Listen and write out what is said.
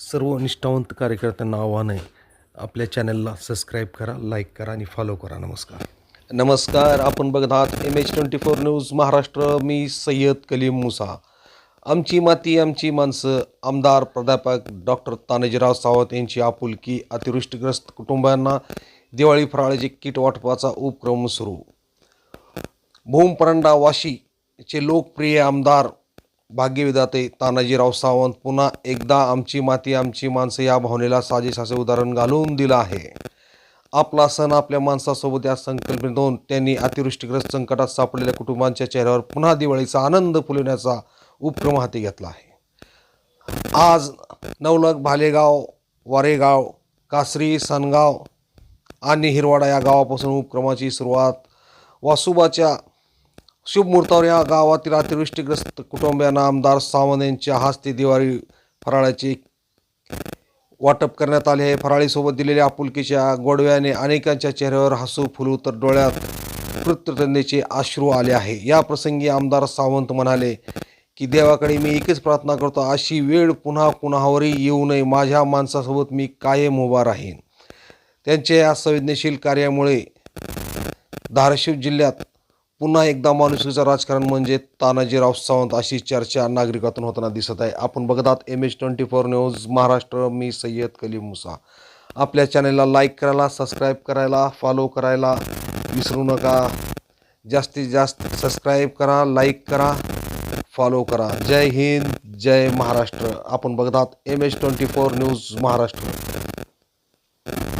सर्व निष्ठावंत कार्यकर्त्यांना आव्हान आहे आपल्या चॅनलला सबस्क्राईब करा लाईक करा आणि फॉलो करा. नमस्कार. नमस्कार. आपण बघत आहात M H twenty four news Maharashtra. मी सय्यद कलीम मुसा. आमची माती आमची माणसं आमदार प्राध्यापक डॉक्टर तानाजीराव सावंत यांची आपुलकी अतिवृष्टीग्रस्त कुटुंबांना दिवाळी फराळाचे किट वाटपाचा उपक्रम सुरू. भूमपरंडा वाशीचे लोकप्रिय आमदार भाग्यविधाते तानाजीराव सावंत पुन्हा एकदा आमची माती आमची माणसं या भावनेला साजेसाचे उदाहरण घालून दिलं आहे. आपला सण आपल्या माणसासोबत या संकल्पनेतून त्यांनी अतिवृष्टीग्रस्त संकटात सापडलेल्या कुटुंबांच्या चेहऱ्यावर पुन्हा दिवाळीचा आनंद फुलवण्याचा उपक्रम हाती घेतला आहे. आज नवलख भालेगाव वारेगाव कासरी सनगाव आणि हिरवाडा या गावापासून उपक्रमाची सुरुवात वासुबाच्या शुभमुहूर्तावर या गावातील अतिवृष्टीग्रस्त कुटुंबियांना आमदार सावंत यांच्या हस्ते दिवाळी फराळाचे वाटप करण्यात आले आहे. फराळीसोबत दिलेल्या आपुलकीच्या गोडव्याने अनेकांच्या चेहऱ्यावर हसू फुलू तर डोळ्यात कृतज्ञतेचे अश्रू आले आहे. या प्रसंगी आमदार सावंत म्हणाले की देवाकडे मी एकच प्रार्थना करतो अशी वेळ पुन्हा कुणावरही येऊ नये. माझ्या माणसासोबत मी कायम उभा राहीन. त्यांच्या या संवेदनशील कार्यामुळे धाराशिव जिल्ह्यात पुन्हा एकदा माणुसकीचं राजकारण म्हणजे तानाजीराव सावंत अशी चर्चा नागरिकातून होताना दिसत आहे. आपण बघत आहात M H twenty four news Maharashtra मी सय्यद कलीम मुसा. आपल्या चॅनलला लाईक करायला सबस्क्राईब करायला फॉलो करायला विसरू नका. जास्तीत जास्त सबस्क्राईब करा लाईक करा फॉलो करा. जय हिंद जय महाराष्ट्र. आपण बघत आहात M H twenty four news Maharashtra.